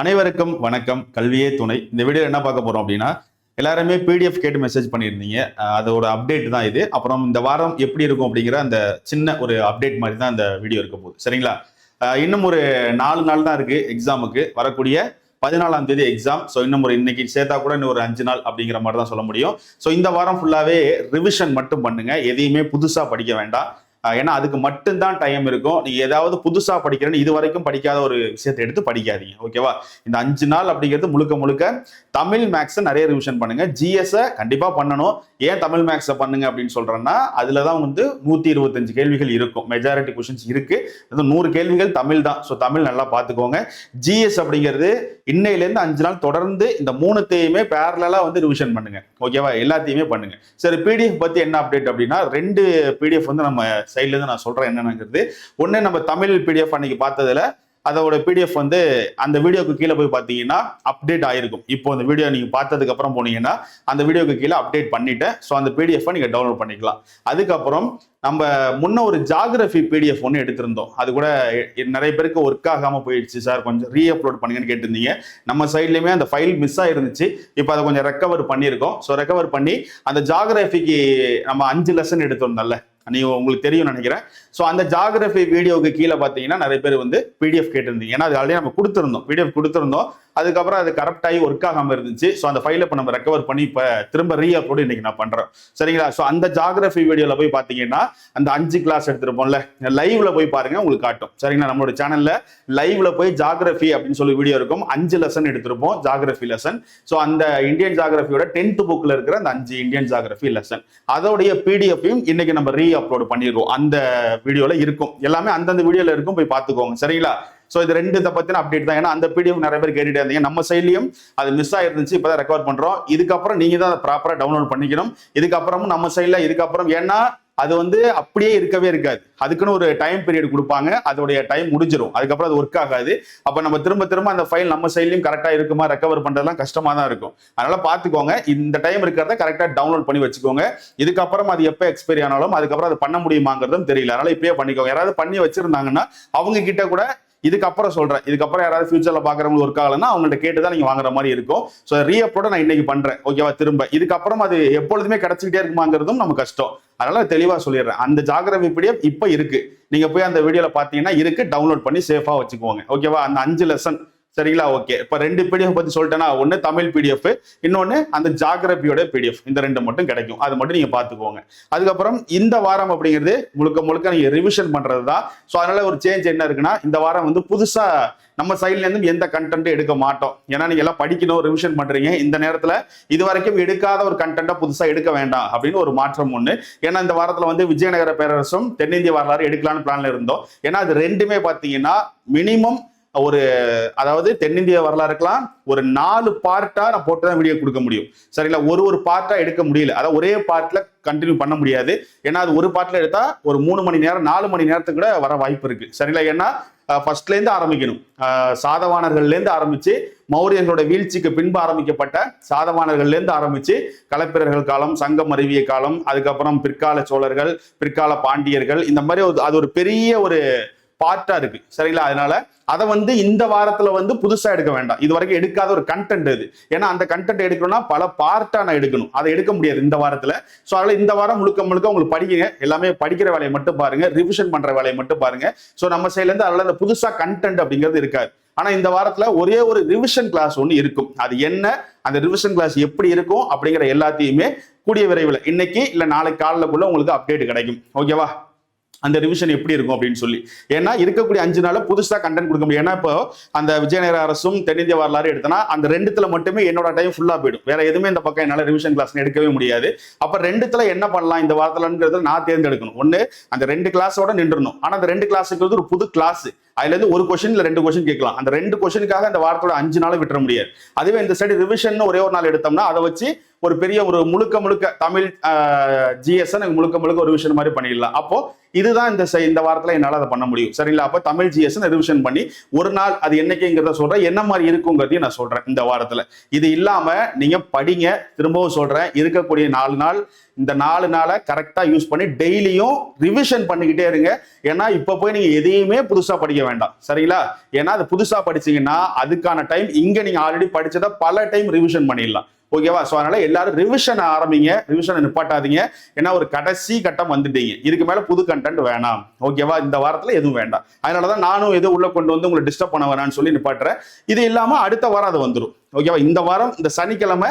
அனைவருக்கும் வணக்கம். கல்வியே துணை. இந்த வீடியோ என்ன பார்க்க போறோம் அப்படின்னா எல்லாருமே பிடிஎஃப் கேட்டு மெசேஜ் பண்ணியிருந்தீங்க. அது அதோட அப்டேட் தான் இது. அப்புறம் இந்த வாரம் எப்படி இருக்கும் அப்படிங்கிற அந்த சின்ன ஒரு அப்டேட் மாதிரி தான் இந்த வீடியோ இருக்க போகுது. சரிங்களா? இன்னும் ஒரு நாலு நாள் தான் இருக்கு எக்ஸாமுக்கு வரக்கூடிய பதினாலாம் தேதி எக்ஸாம் ஸோ இன்னும் ஒரு இன்னைக்கு சேர்த்தா கூட இன்னும் ஒரு அஞ்சு நாள் அப்படிங்கிற மாதிரி தான் சொல்ல முடியும். ஸோ இந்த வாரம் ஃபுல்லாகவே ரிவிஷன் மட்டும் பண்ணுங்க. எதையுமே புதுசாக படிக்க வேண்டாம். ஏன்னா அதுக்கு மட்டும்தான் டைம் இருக்கும். நீ ஏதாவது புதுசா படிக்கிறேன்னு இது வரைக்கும் படிக்காத ஒரு விஷயத்தை எடுத்து படிக்காதீங்க. ஓகேவா இந்த அஞ்சு நாள் அப்படிங்கிறது முழுக்க முழுக்க தமிழ் மேக்ஸை நிறைய ரிவிஷன் பண்ணுங்க. ஜிஎஸ்ஸை கண்டிப்பா பண்ணணும். ஏன் தமிழ் மேக்ஸை பண்ணுங்க அப்படின்னு சொல்றேன்னா அதில் தான் வந்து நூத்தி இருபத்தஞ்சு கேள்விகள் இருக்கும். மெஜாரிட்டி கொஷின்ஸ் இருக்கு. அது நூறு கேள்விகள் தமிழ் தான். ஸோ தமிழ் நல்லா பார்த்துக்கோங்க. ஜிஎஸ் அப்படிங்கிறது இன்னையிலேருந்து அஞ்சு நாள் தொடர்ந்து இந்த மூணுத்தையுமே பேரலா வந்து ரிவிஷன் பண்ணுங்க. ஓகேவா எல்லாத்தையுமே பண்ணுங்க. சரி பிடிஎஃப் பத்தி என்ன அப்டேட் அப்படின்னா ரெண்டு பிடிஎஃப் வந்து நம்ம சைட்ல இருந்து நான் சொல்றேன் என்னென்னங்கிறது. ஒன்று நம்ம தமிழ் பிடிஎஃப் அன்னைக்கு பார்த்ததுல அதோட பிடிஎஃப் வந்து அந்த வீடியோக்கு கீழே போய் பார்த்தீங்கன்னா அப்டேட் ஆயிருக்கும். இப்போ அந்த வீடியோ நீங்க பார்த்ததுக்கு அப்புறம் போனீங்கன்னா அந்த வீடியோக்கு கீழே அப்டேட் பண்ணிட்டேன். ஸோ அந்த பிடிஎஃப் நீங்க டவுன்லோட் பண்ணிக்கலாம். அதுக்கப்புறம் நம்ம முன்ன ஒரு ஜாகிரபி பிடிஎஃப் ஒன்று எடுத்திருந்தோம். அது கூட நிறைய பேருக்கு ஒர்க் ஆகாமல் போயிடுச்சு சார் கொஞ்சம் ரீ அப்லோட் பண்ணுங்கன்னு கேட்டிருந்தீங்க. நம்ம சைட்லேயுமே அந்த ஃபைல் மிஸ் ஆயிருந்துச்சு. இப்போ அதை கொஞ்சம் ரெக்கவர் பண்ணியிருக்கோம். ஸோ ரெக்கவர் பண்ணி அந்த ஜாகிரபிக்கு நம்ம அஞ்சு லெசன் எடுத்திருந்தோம்ல. நீ உங்களுக்கு தெரியும் நினைக்கிறேன். ஸோ அந்த ஜாகிரபி வீடியோவுக்கு கீழே பார்த்தீங்கன்னா நிறைய பேர் வந்து பிடிஎஃப் கேட்டிருந்தீங்க. ஏன்னா அது ஆல்ரெடி நம்ம கொடுத்துருந்தோம். பிடிஎஃப் கொடுத்துருந்தோம். அதுக்கப்புறம் அது கரெக்டாகி ஒர்க் ஆகாமல் இருந்துச்சு. ஸோ அந்த ஃபைலை இப்போ நம்ம ரெக்கவர் பண்ணி இப்போ திரும்ப ரீ அப்லோடு இன்னைக்கு நான் பண்ணுறேன் சரிங்களா? ஸோ அந்த ஜாகிரபி வீடியோவில் போய் பார்த்தீங்கன்னா அந்த அஞ்சு கிளாஸ் எடுத்துருப்போம்ல லைவ்ல போய் பாருங்க உங்களுக்கு காட்டும். சரிங்களா? நம்மளோட சேனல்ல லைவ்ல போய் ஜாகிரபி அப்படின்னு சொல்லி வீடியோ இருக்கும். அஞ்சு லெசன் எடுத்திருப்போம் ஜாகிரபி லெசன் ஸோ அந்த இந்தியன் ஜாகிரபியோட டென்த் புக்ல இருக்கிற அந்த அஞ்சு இந்தியன் ஜாகிரபி லெசன் அதோடைய பிடிஎஃப்பையும் இன்னைக்கு நம்ம ரீ அப்லோட் பண்ணிடுவோம் அந்த வீடியோல இருக்கும். எல்லாமே அந்தந்த வீடியோல இருக்கும் போய் பார்த்துக்கோங்க. சரிங்களா? ஸோ இது ரெண்டு இதை பத்தின அப்டேட் தான். ஏன்னா அந்த பிடிஎஃப் நிறைய பேர் கேட்டுட்டே இருந்தீங்க. நம்ம சைட்லையும் அது மிஸ் ஆயிருந்துச்சு. இப்பதான் ரெக்கவர் பண்ணுறோம் இதுக்கப்புறம் நீங்கள் தான் அதை ப்ராப்பராக டவுன்லோட் பண்ணிக்கணும். இதுக்கப்புறமும் நம்ம சைடில் இதுக்கப்புறம் ஏன்னா அது வந்து அப்படியே இருக்கவே இருக்காது. அதுக்குன்னு ஒரு டைம் பீரியட் கொடுப்பாங்க. அதோடைய டைம் முடிஞ்சிடும் அதுக்கப்புறம் அது ஒர்க் ஆகாது. அப்போ நம்ம திரும்ப திரும்ப அந்த ஃபைல் நம்ம சைட்லையும் கரெக்டாக இருக்குமா ரெக்கவர் பண்ணுறதுலாம் கஷ்டமாக தான் இருக்கும். அதனால பார்த்துக்கோங்க. இந்த டைம் இருக்கிறத கரெக்டாக டவுன்லோட் பண்ணி வச்சுக்கோங்க. இதுக்கப்புறம் அது எப்போ எக்ஸ்பைரி ஆனாலும் அதுக்கப்புறம் அது பண்ண முடியுமாங்கிறதும் தெரியல. அதனால இப்பயே பண்ணிக்கோங்க. யாராவது பண்ணி வச்சிருந்தாங்கன்னா அவங்க கிட்ட கூட இதுக்கப்புறம் சொல்றேன். இதுக்கப்புறம் யாராவது ஃபியூச்சர்ல பாக்குறவங்களுக்கு ஒர்க் ஆகலன்னா அவங்கள்ட்ட கேட்டு தான் நீங்க வாங்குற மாதிரி இருக்கும். ஸோ ரீஅப்லோட நான் இன்னைக்கு பண்றேன். ஓகேவா திரும்ப. இதுக்கப்புறம் அது எப்பொழுதுமே கிடைச்சிக்கிட்டே இருக்குமாங்கிறதும் நம்ம கஷ்டம். அதனால தெளிவா சொல்லிடுறேன். அந்த ஜாகிரபி பிடிஎஃப் இப்போ இருக்கு. நீங்க போய் அந்த வீடியோல பாத்தீங்கன்னா இருக்கு. டவுன்லோட் பண்ணி சேஃபா வச்சுக்கோங்க. ஓகேவா அந்த அஞ்சு லெசன் சரிங்களா? ஓகே. இப்போ ரெண்டு பிடிஎஃப் பத்தி சொல்லிட்டேன்னா ஒன்று தமிழ் பிடிஎஃப் இன்னொன்னு அந்த ஜாகிரபியோட பிடிஎஃப் இந்த ரெண்டு மட்டும் கிடைக்கும். அது மட்டும் நீங்க பாத்துக்கோங்க அதுக்கப்புறம் இந்த வாரம் அப்படிங்கிறது முழுக்க முழுக்க நீங்க ரிவிஷன் பண்ணுறது தான் ஸோ அதனால ஒரு சேஞ்ச் என்ன இருக்குன்னா இந்த வாரம் வந்து புதுசா நம்ம சைட்ல எந்த கண்டென்ட்டும் எடுக்க மாட்டோம். ஏன்னா நீங்க எல்லாம் படிக்கணும் ரிவிஷன் பண்றீங்க. இந்த நேரத்துல இது வரைக்கும் எடுக்காத ஒரு கண்டென்ட்டை புதுசா எடுக்க வேண்டாம் அப்படின்னு ஒரு மாற்றம் ஒண்ணு. ஏன்னா இந்த வாரத்துல வந்து விஜயநகர பேரரசும் தென்னிந்திய வரலாறு எடுக்கலாம்னு பிளான்ல இருந்தோம். ஏன்னா அது ரெண்டுமே பாத்தீங்கன்னா மினிமம் ஒரு அதாவது தென்னிந்திய வரலாறுக்கெல்லாம் ஒரு நாலு பார்ட்டா நான் போட்டு தான் வீடியோ கொடுக்க முடியும். சரிங்களா? ஒரு ஒரு பார்ட்டா எடுக்க முடியல. அதாவது ஒரே பார்ட்ல கண்டினியூ பண்ண முடியாது. ஏன்னா அது ஒரு பார்ட்ல எடுத்தா ஒரு மூணு மணி நேரம் நாலு மணி நேரத்துக்கு கூட வர வாய்ப்பு இருக்கு. சரிங்களா? ஏன்னா ஃபர்ஸ்ட்ல இருந்து ஆரம்பிக்கணும். அஹ் சாதவானர்கள்ல இருந்து ஆரம்பிச்சு மௌரியர்களோட வீழ்ச்சிக்கு பின்பு ஆரம்பிக்கப்பட்ட சாதவானர்கள்ல இருந்து ஆரம்பிச்சு காலம் சங்கம் அறிவிய காலம் அதுக்கப்புறம் பிற்கால சோழர்கள் பிற்கால பாண்டியர்கள் இந்த மாதிரி ஒரு- அது ஒரு பெரிய ஒரு பார்ட்டா இருக்கு. சரிங்களா? அதனால அதை வந்து இந்த வாரத்துல வந்து புதுசா எடுக்க வேண்டாம். இது வரைக்கும் எடுக்காத ஒரு கண்டென்ட் இது. ஏன்னா அந்த கண்டென்ட் எடுக்கணும்னா பல பார்ட்டா நான் எடுக்கணும். அதை எடுக்க முடியாது இந்த வாரத்துல. ஸோ அதனால இந்த வாரம் முழுக்க முழுக்க உங்களுக்கு படிக்கிறீங்க எல்லாமே படிக்கிற வேலையை மட்டும் பாருங்க. ரிவிஷன் பண்ற வேலையை மட்டும் பாருங்க. ஸோ நம்ம சைட்ல இருந்து அதில் அந்த புதுசா கண்டென்ட் அப்படிங்கிறது இருக்காது. ஆனா இந்த வாரத்துல ஒரே ஒரு ரிவிஷன் கிளாஸ் ஒன்று இருக்கும். அது என்ன? அந்த ரிவிஷன் கிளாஸ் எப்படி இருக்கும் அப்படிங்கிற எல்லாத்தையுமே கூடிய விரைவில். இன்னைக்கு இல்லை நாளைக்கு காலையிலக்குள்ள உங்களுக்கு அப்டேட் கிடைக்கும். ஓகேவா அந்த ரிவிஷன் எப்படி இருக்கும் அப்படின்னு சொல்லி. ஏன்னா இருக்கக்கூடிய அஞ்சு நாளில் புதுசாக கண்டென்ட் கொடுக்க முடியும். ஏன்னா இப்போ அந்த விஜயநகர அரசும் தென்னிந்திய வரலாறு எடுத்தனா அந்த ரெண்டுத்துல மட்டுமே என்னோட டைம் ஃபுல்லாக போயிடும். வேற எதுவுமே இந்த பக்கம் என்னால் ரிவிஷன் கிளாஸ் எடுக்கவே முடியாது. அப்போ ரெண்டுத்துல என்ன பண்ணலாம்? இந்த வாரத்தில்ன்றது நான் தேர்ந்தெடுக்கணும். ஒன்று அந்த ரெண்டு கிளாஸோட நின்றுணும் ஆனால் அந்த ரெண்டு கிளாஸுங்கிறது ஒரு புது கிளாஸ் அதுல இருந்து ஒரு கொஸ்டின் இல்ல ரெண்டு கொஸ்டின் கேட்கலாம். அந்த ரெண்டு கொஸ்டினுக்காக அந்த வாரத்தோட அஞ்சு நாளும் விட்டுற முடியாது. அதுவே இந்த சைடு ரிவிஷன் ஒரே ஒரு நாள் எடுத்தோம்னா அதை வச்சு ஒரு பெரிய ஒரு முழுக்க முழுக்க தமிழ் ஜிஎஸ் முழுக்க முழுக்க ஒரு விஷயம் மாதிரி பண்ணிடலாம். அப்போ இதுதான் இந்த செ- இந்த வாரத்துல என்னால அதை பண்ண முடியும். சரிங்களா? அப்ப தமிழ் ஜிஎஸ் ரிவிஷன் பண்ணி ஒரு நாள் அது என்னைக்குங்கிறத சொல்றேன். என்ன மாதிரி இருக்குங்கிறதையும் நான் சொல்றேன் இந்த வாரத்துல. இது இல்லாம நீங்க படிங்க. திரும்பவும் சொல்றேன். இருக்கக்கூடிய நாலு நாள் இந்த நாலு நாளை கரெக்டாக யூஸ் பண்ணி டெய்லியும் ரிவிஷன் பண்ணிக்கிட்டே இருங்க. ஏன்னா இப்போ போய் நீங்கள் எதையுமே புதுசாக படிக்க வேண்டாம். சரிங்களா? ஏன்னா அது புதுசாக படிச்சீங்கன்னா அதுக்கான டைம் இங்கே நீங்கள் ஆல்ரெடி படிச்சதை பல டைம் ரிவிஷன் பண்ணிடலாம். ஓகேவா ஸோ அதனால எல்லாரும் ரிவிஷன் ஆரம்பிங்க. ரிவிஷனை நிப்பாட்டாதீங்க. ஏன்னா ஒரு கடைசி கட்டம் வந்துட்டீங்க. இதுக்கு மேலே புது கண்டென்ட் வேணாம். ஓகேவா இந்த வாரத்தில் எதுவும் வேண்டாம். அதனால தான் நானும் எதுவும் உள்ளே கொண்டு வந்து உங்களை டிஸ்டர்ப் பண்ண வேணான்னு சொல்லி நிப்பாட்டுறேன். இது இல்லாமல் அடுத்த வாரம் அது வந்துடும் ஓகேவா இந்த வாரம் இந்த சனிக்கிழமை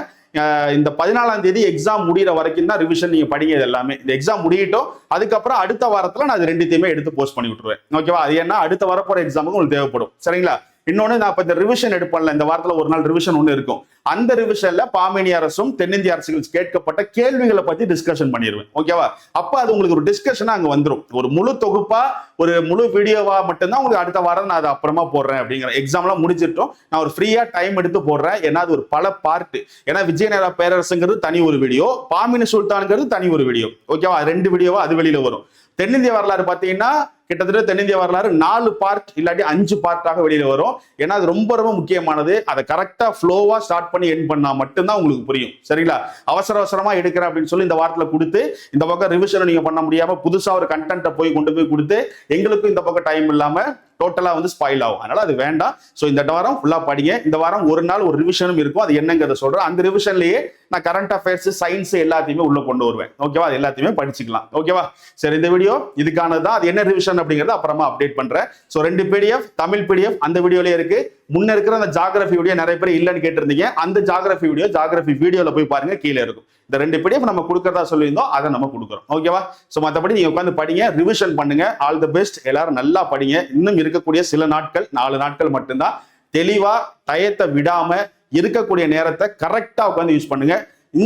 இந்த பதினாலாம் தேதி எக்ஸாம் முடியிற வரைக்கும் தான் ரிவிஷன் நீங்க படிங்க இது எல்லாமே. இந்த எக்ஸாம் முடியட்டும் அதுக்கப்புறம் அடுத்த வாரத்துல நான் அது ரெண்டுத்தையுமே எடுத்து போஸ்ட் பண்ணி விட்டுருவேன். ஓகேவா அது ஏன்னா அடுத்த வரப்போற எக்ஸாமுக்கு உங்களுக்கு தேவைப்படும். சரிங்களா? இன்னொன்னு நான் இப்ப இந்த ரிவிஷன் எடுப்பேன்ல இந்த வாரத்துல ஒரு நாள் ரிவிஷன் ஒன்று இருக்கும். அந்த ரிவிஷன்ல பாமேனி அரசும் தென்னிந்திய அரசுகள் கேட்கப்பட்ட கேள்விகளை பத்தி டிஸ்கஷன் பண்ணிடுவேன். ஓகேவா அப்ப அது உங்களுக்கு ஒரு டிஸ்கஷனா அங்க வந்துடும் ஒரு முழு தொகுப்பா ஒரு முழு வீடியோவா மட்டும்தான் உங்களுக்கு அடுத்த வாரம் நான் அதை அப்புறமா போடுறேன் அப்படிங்கிற எக்ஸாம்லாம் முடிச்சிட்டோம் நான் ஒரு ஃப்ரீயா டைம் எடுத்து போடுறேன். ஏன்னா அது ஒரு பல பார்ட் ஏன்னா விஜயநகர பேரரசுங்கிறது தனி ஒரு வீடியோ பாமினி சுல்தான்ங்கிறது தனி ஒரு வீடியோ ஓகேவா ரெண்டு வீடியோவா அது வெளியில வரும். தென்னிந்திய வரலாறு பார்த்தீங்கன்னா கிட்டத்தட்ட தென்னிந்திய வரலாறு நாலு பார்ட் இல்லாட்டி அஞ்சு பார்ட்டாக வெளியில வரும். ஏன்னா அது ரொம்ப ரொம்ப முக்கியமானது. அதை கரெக்டா ஃப்ளோவா ஸ்டார்ட் பண்ணி என் பண்ணா மட்டும்தான் உங்களுக்கு புரியும். சரிங்களா? அவசர அவசரமா எடுக்கிறேன் அப்படின்னு சொல்லி இந்த வாரத்துல கொடுத்து இந்த பக்கம் ரிவிஷன் நீங்க பண்ண முடியாம புதுசா ஒரு கண்டென்ட்டை போய் கொண்டு போய் கொடுத்து எங்களுக்கும் இந்த பக்கம் டைம் இல்லாம டோட்டலா வந்து ஸ்பாயில் ஆகும். அதனால அது வேண்டாம். ஸோ இந்த வாரம் ஃபுல்லா படிங்க. இந்த வாரம் ஒரு நாள் ஒரு ரிவிஷனும் இருக்கும். அது என்னங்கிறத சொல்றேன். அந்த ரிவிஷன்லயே நான் கரண்ட் அஃபேர்ஸ் சயின்ஸ் எல்லாத்தையுமே உள்ள கொண்டு வருவேன். ஓகேவா அது எல்லாத்தையுமே படிச்சுக்கலாம். ஓகேவா சரி இந்த வீடியோ இதுக்கானது தான் அது என்ன ரிவிஷன் அப்படிங்கறத அப்புறமா அப்டேட் பண்றேன். ஸோ ரெண்டு பிடிஎஃப் தமிழ் பிடிஎஃப் அந்த வீடியோலயே இருக்கு. முன்ன இருக்கிற அந்த ஜாகிரபி வீடியோ நிறைய பேர் இல்லைன்னு கேட்டிருந்தீங்க. அந்த ஜாகிரபி வீடியோ ஜாகிரபி வீடியோல போய் பாருங்க கீழே இருக்கும். இந்த ரெண்டு பிடிஎஃப் நம்ம கொடுக்கறதா சொல்லியிருந்தோம் அதை நம்ம கொடுக்குறோம். ஓகேவா ஸோ மற்றபடி நீங்க உட்காந்து படிங்க ரிவிஷன் பண்ணுங்க. ஆல் தி பெஸ்ட் எல்லாரும் நல்லா படிங்க. இன்னும் இருக்கக்கூடிய சில நாட்கள் நாலு நாட்கள் மட்டும்தான். தெளிவா டயத்தை விடாம இருக்கக்கூடிய நேரத்தை கரெக்டா உட்காந்து யூஸ் பண்ணுங்க.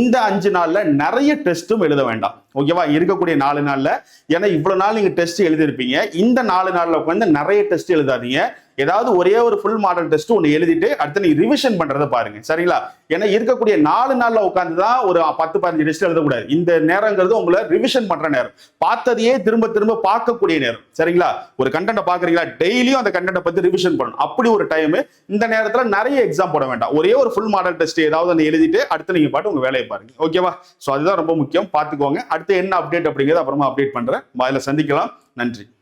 இந்த அஞ்சு நாள்ல நிறைய டெஸ்ட்டும் எழுத வேண்டாம். ஓகேவா? இருக்கக்கூடிய நாலு நாள்ல. ஏன்னா இவ்வளவு நாள் நீங்க டெஸ்ட் எழுதியிருப்பீங்க. இந்த நாலு நாள்ல உட்காந்து நிறைய டெஸ்ட் எழுதாதீங்க. ஏதாவது ஒரே ஒரு ஃபுல் மாடல் டெஸ்ட் ஒன்று எழுதிட்டு அடுத்து நீ ரிவிஷன் பண்றதை பாருங்க. சரிங்களா? ஏன்னா இருக்கக்கூடிய நாலு நாள்ல உட்காந்து தான் ஒரு பத்து பதினஞ்சு டெஸ்ட் எழுதக்கூடாது. இந்த நேரங்கிறது உங்களை ரிவிஷன் பண்ற நேரம். பார்த்ததையே திரும்ப திரும்ப பார்க்கக்கூடிய நேரம். சரிங்களா? ஒரு கண்டென்ட்டை பாக்குறீங்களா டெய்லியும் அந்த கண்டென்ட்டை பத்தி ரிவிஷன் பண்ணணும். அப்படி ஒரு டைம் இந்த நேரத்துல நிறைய எக்ஸாம் போட வேண்டாம். ஒரே ஒரு ஃபுல் மாடல் டெஸ்ட் ஏதாவது ஒன்று எழுதிட்டு அடுத்து நீங்க பாட்டு உங்க வேலையை பாருங்க. ஓகேவா? ஸோ அதுதான் ரொம்ப முக்கியம். பார்த்துக்கோங்க. அடுத்து என்ன அப்டேட் அப்படிங்கிறது அப்புறமா அப்டேட் பண்றேன். அதில் சந்திக்கலாம். நன்றி.